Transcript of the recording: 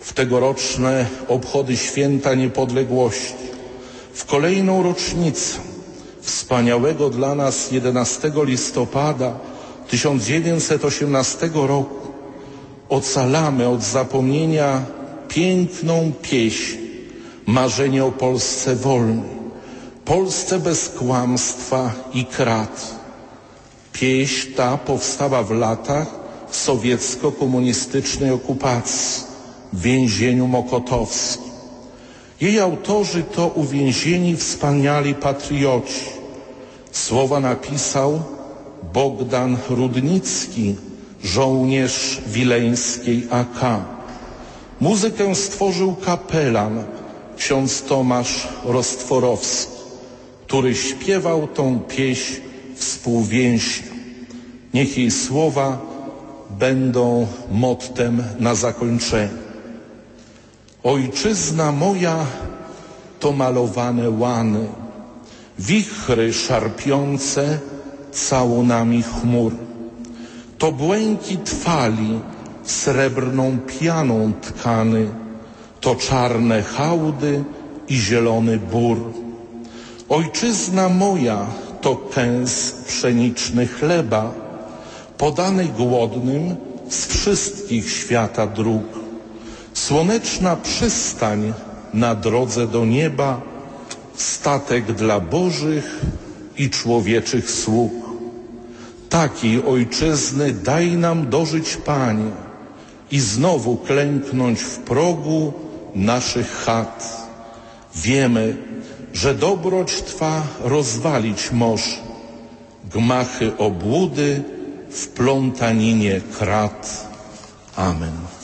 w tegoroczne obchody święta niepodległości, w kolejną rocznicę wspaniałego dla nas 11 listopada 1918 roku ocalamy od zapomnienia piękną pieśń, marzenie o Polsce wolnej, Polsce bez kłamstwa i krat. Pieśń ta powstała w latach sowiecko-komunistycznej okupacji więzieniu mokotowskim. Jej autorzy to uwięzieni wspaniali patrioci. Słowa napisał Bogdan Rudnicki, żołnierz wileńskiej AK. Muzykę stworzył kapelan ksiądz Tomasz Rostworowski, który śpiewał tą pieśń współwięźniom. Niech jej słowa będą mottem na zakończenie. Ojczyzna moja to malowane łany, wichry szarpiące całunami chmur. To błękit fali srebrną pianą tkany, to czarne hałdy i zielony bór. Ojczyzna moja to kęs pszeniczny chleba, podany głodnym z wszystkich świata dróg. Słoneczna przystań na drodze do nieba, statek dla bożych i człowieczych sług. Takiej ojczyzny daj nam dożyć, Panie, i znowu klęknąć w progu naszych chat. Wiemy, że dobroć Twa rozwalić może gmachy obłudy w plątaninie krat. Amen.